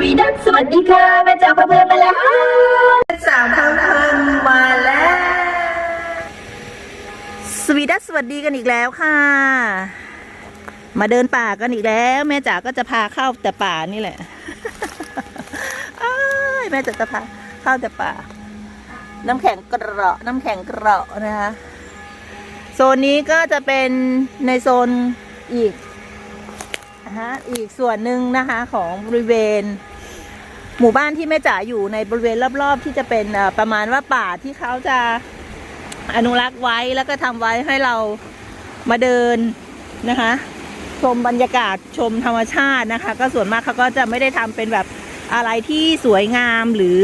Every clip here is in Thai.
สวีดัสสวัสดีค่ะแม่จ๋าเพื่อนมาแล้วค่ะสาวทางเพิ่นมาแล้ว สวีดัสสวัสดีกันอีกแล้วค่ะ มาเดินป่ากันอีกแล้ว แม่จ๋าก็จะพาเข้าแต่ป่านี่แหละแม่จ๋าจะพาเข้าแต่ป่า น้ำแข็งกระน้ำแข็งกระนะคะโซนนี้ก็จะเป็นในโซนอีกนะฮะอีกส่วนหนึ่งนะคะของบริเวณ หมู่บ้านที่แม่จ๋าอยู่ในบริเวณรอบ ๆ ที่จะเป็นประมาณว่าป่าที่เขาจะอนุรักษ์ไว้แล้วก็ทำไว้ให้เรามาเดินนะคะ ชมบรรยากาศชมธรรมชาตินะคะ ก็ส่วนมากเขาก็จะไม่ได้ทำเป็นแบบอะไรที่สวยงามหรือ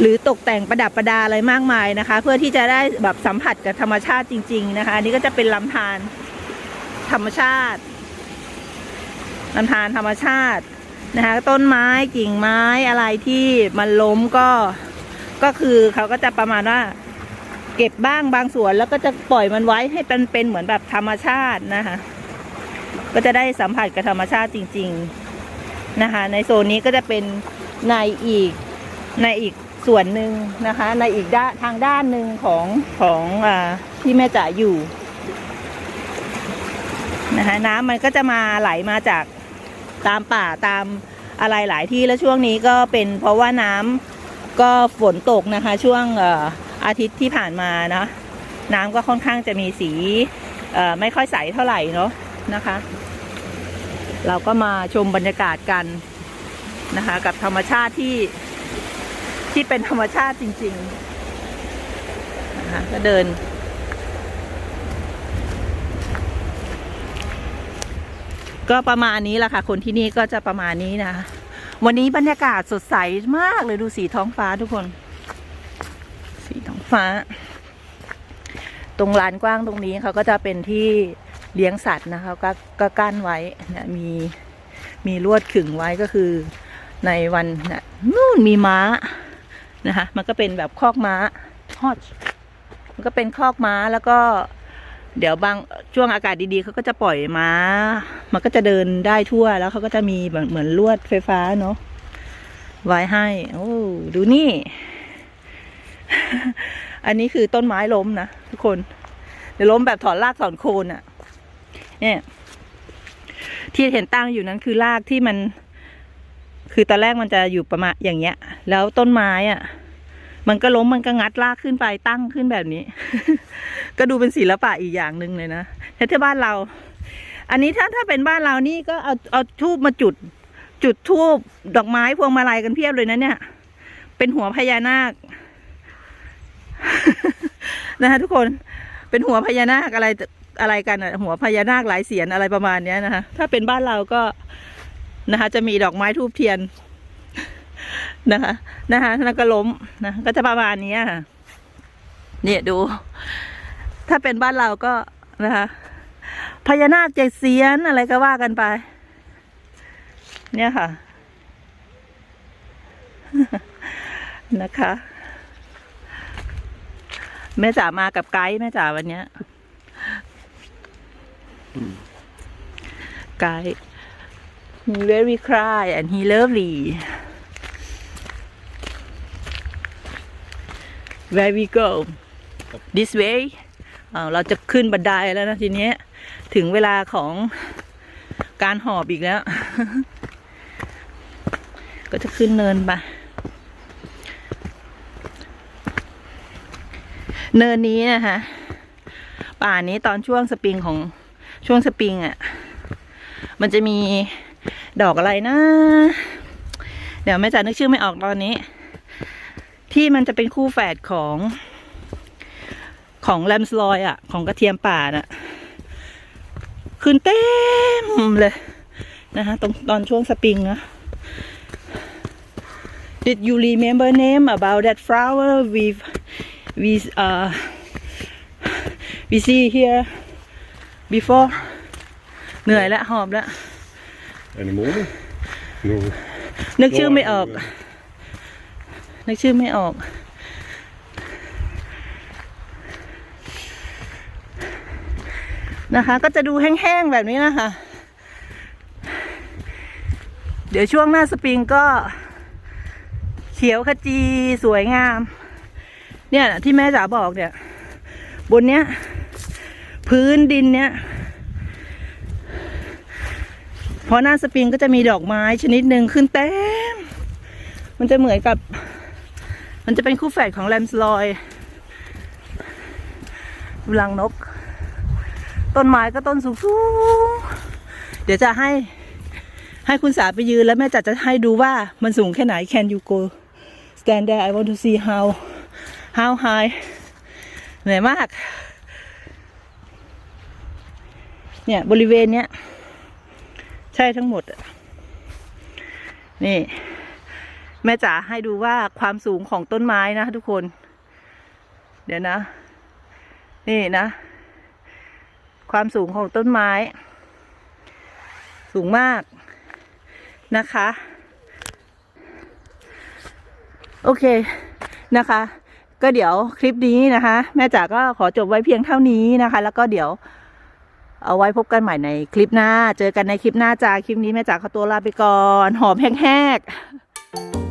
หรือตกแต่งประดับประดาอะไรมากมายนะคะ เพื่อที่จะได้แบบสัมผัสกับธรรมชาติจริง ๆ นะคะ อันนี้ก็จะเป็นลำธารธรรมชาติลำธารธรรมชาติ นะคะต้นไม้กิ่งไม้อะไรที่มันล้มก็ก็คือเขาก็จะประมาณว่า เก็บบ้างบางส่วนแล้วก็จะปล่อยมันไว้ให้เป็นเป็นเหมือนแบบธรรมชาตินะคะก็จะได้สัมผัสกับธรรมชาติจริง ๆนะคะ ในโซนนี้ก็จะเป็นในอีกในอีกส่วนหนึ่งนะคะ ในอีกด้านทางด้านหนึ่งของของอที่แม่จ๋าอยู่นะคะน้ำมันก็จะมาไหลมาจาก ตามป่าตามอะไรหลายที่แล้วช่วงนี้ก็เป็นเพราะว่าน้ำก็ฝนตกนะคะ ช่วงอาทิตย์ที่ผ่านมานะน้ำก็ค่อนข้างจะมีสีไม่ค่อยใสเท่าไหร่เนาะนะคะ เราก็มาชมบรรยากาศกันนะคะ กับธรรมชาติที่ที่เป็นธรรมชาติจริงๆนะคะก็เดิน ก็ประมาณนี้แหละค่ะ คนที่นี่ก็จะประมาณนี้นะคะวันนี้บรรยากาศสดใสมากเลยดูสีท้องฟ้าทุกคน สีท้องฟ้า ตรงลานกว้างตรงนี้เขาก็จะเป็นที่เลี้ยงสัตว์นะคะก็ก็กั้นไว้เนี่ยมีมีลวดขึงไว้ก็คือในวันนะนู่นมีม้านะคะมันก็เป็นแบบคอกม้าฮอดมันก็เป็นคอกม้าแล้วก็ เดี๋ยวบางช่วงอากาศดีๆเขาก็จะปล่อยม้า มันก็จะเดินได้ทั่วแล้วเขาก็จะมีเหมือนเหมือนลวดไฟฟ้าเนาะไว้ให้ โอ้ดูนี่ อันนี้คือต้นไม้ล้มนะทุกคน เดี๋ยวล้มแบบถอนรากถอนโคนอะ่ะ เนี่ย ที่เห็นตั้งอยู่นั้นคือรากที่มัน คือตอนแรกมันจะอยู่ประมาณอย่างเงี้ย แล้วต้นไม้อะ่ะ มันก็ล้มมันก็งัดรากขึ้นไปตั้งขึ้นแบบนี้ ก็ดูเป็นศิลปะอีกอย่างหนึ่งเลยนะแต่ที่บ้านเรา อันนี้ถ้าถ้าเป็นบ้านเรานี่ก็เอาเอาทูบมาจุด จุดทูบดอกไม้พวงมาลัยกันเพียบเลยนะเนี่ย เป็นหัวพญานาค นะคะทุกคนเป็นหัวพญานาคอะไรอะไรกันอะหัวพญานาคหลายเสียนอะไรประมาณเนี้ยนะคะถ้าเป็นบ้านเราก็นะคะ จะมีดอกไม้ทูบเทียนนะคะ นะคะแล้วก็ล้มนะก็จะประมาณนี้ค่ะเนี่ยดู ถ้าเป็นบ้านเราก็นะคะพญานาคเจ็ดเสียนอะไรก็ว่ากันไป เนี่ยค่ะ นะคะ แม่จ๋ามากับไกด์แม่จ๋าวันเนี้ยไกด์ he very cry and he lovely where we go this way เราจะขึ้นบันไดแล้วนะทีนี้ถึงเวลาของการหอบอีกแล้ว ก็จะขึ้นเนินไปเนินนี้นะคะป่านี้ตอนช่วงสปริงของช่วงสปริงอะ่ะ มันจะมีดอกอะไรนะ เดี๋ยวแม่จ๋านึกชื่อไม่ออกตอนนี้ ที่มันจะเป็นคู่แฝดของ ของแลมสลอยอะ ของกระเทียมป่าน่ะ ขึ้นเต็มเลยนะคะตรงตอนช่วงสปริงนะ Did you remember name about that flower we we uh we see here before เหนื่อยแล้วหอบแล้ว Anymore? No. นึกชื่อไม่ออก นึกชื่อไม่ออก นะคะ ก็จะดูแห้งๆแบบนี้นะคะ เดี๋ยวช่วงหน้าสปริงก็เขียวขจีสวยงาม เนี่ยที่แม่จ๋าบอกเนี่ย บนเนี้ย พื้นดินเนี้ยพอหน้าสปริงก็จะมีดอกไม้ชนิดหนึ่งขึ้นเต็ม มันจะเหมือนกับ มันจะเป็นคู่แฝดของแลมสลอย รังนก ต้นไม้ก็ต้นสูงๆเดี๋ยวจะให้ให้คุณสาไปยืนแล้วแม่จัดจะให้ดูว่ามันสูงแค่ไหน Can you go stand there I want to see how how high เหนื่อยมาก เนี่ยบริเวณเนี้ย ใช่ทั้งหมด นี่ แม่จ๋าให้ดูว่าความสูงของต้นไม้นะทุกคน เดี๋ยวนะ นี่นะ ความสูงของต้นไม้ สูงมากนะคะ โอเคนะคะ ก็เดี๋ยวคลิปนี้นะคะ แม่จ๋าก็ขอจบไว้เพียงเท่านี้นะคะ แล้วก็เดี๋ยวเอาไว้พบกันใหม่ในคลิปหน้า เจอกันในคลิปหน้าจ้า คลิปนี้แม่จ๋าขอตัวลาไปก่อน หอมแห้งๆ